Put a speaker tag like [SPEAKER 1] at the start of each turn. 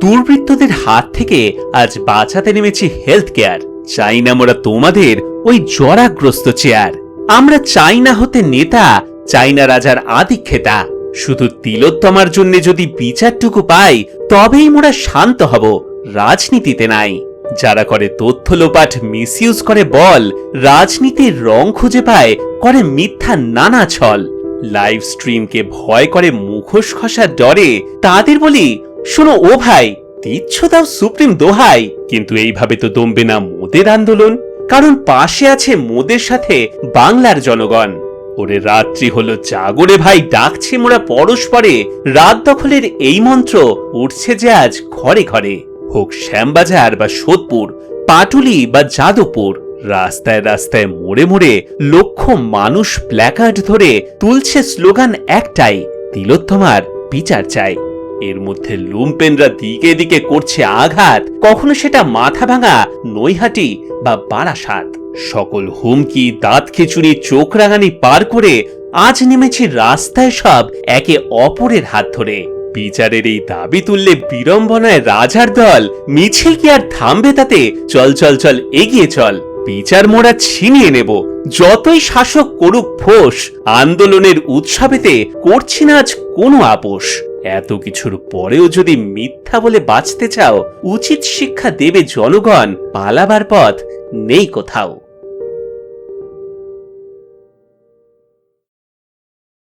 [SPEAKER 1] দুর্বৃত্তদের হাত থেকে আজ বাঁচাতে নেমেছি হেলথ কেয়ার চাই না মোরা তোমাদের ওই জরাগ্রস্ত চেয়ার আমরা চাই না হতে নেতা, চাই না রাজার আদিক্ষেতা। শুধু তিলোত্তমার জন্য যদি বিচারটুকু পাই, তবেই মোরা শান্ত হব, রাজনীতিতে নাই। যারা করে তথ্য লোপাট মিসইউজ করে বল, রাজনীতির রং খুঁজে পায়, করে মিথ্যা নানা ছল। লাইভ স্ট্রিমকে ভয় করে মুখোশ খসার ডরে, তাদের বলি শোনো, ও ভাই, দিচ্ছ তাও সুপ্রিম দোহাই, কিন্তু এইভাবে তো দমবে না মোদের আন্দোলন। কারণ পাশে আছে মোদের সাথে বাংলার জনগণ। ওরে রাত্রি হলো জাগরে ভাই, ডাকছে মোরা পরস্পরে রাত দখলের এই মন্ত্র উঠছে যে আজ ঘরে ঘরে। হোক শ্যামবাজার বা সোদপুর, পাটুলি বা যাদবপুর, রাস্তায় রাস্তায় মোড়ে মোড়ে লক্ষ মানুষ প্ল্যাকার্ড ধরে তুলছে স্লোগান একটাই, তিলোত্তমার বিচার চাই। এর মধ্যে লুম্পেনরা দিকে দিকে করছে আঘাত। কখনো সেটা মাথা ভাঙা নৈহাটি বা বারাসাত। সকল হুমকি, দাঁত খিচুড়ি, চোখ রাঙানি পার করে আজ নেমেছি রাস্তায় সব একে অপরের হাত ধরে। বিচারের এই দাবি তুললে বিড়ম্বনায় রাজার দল মিছিল কি আর থামবে তাতে? চল চল চল, এগিয়ে চল। বিচার মোড়া ছিনিয়ে নেব। যতই শাসক করুক ফোস, আন্দোলনের উৎসবেতে করছি না আজ কোনো আপোষ। এত কিছুর পরেও যদি মিথ্যা বলে বাঁচতে চাও, উচিত শিক্ষা দেবে জনগণ, পালাবার পথ নেই কোথাও।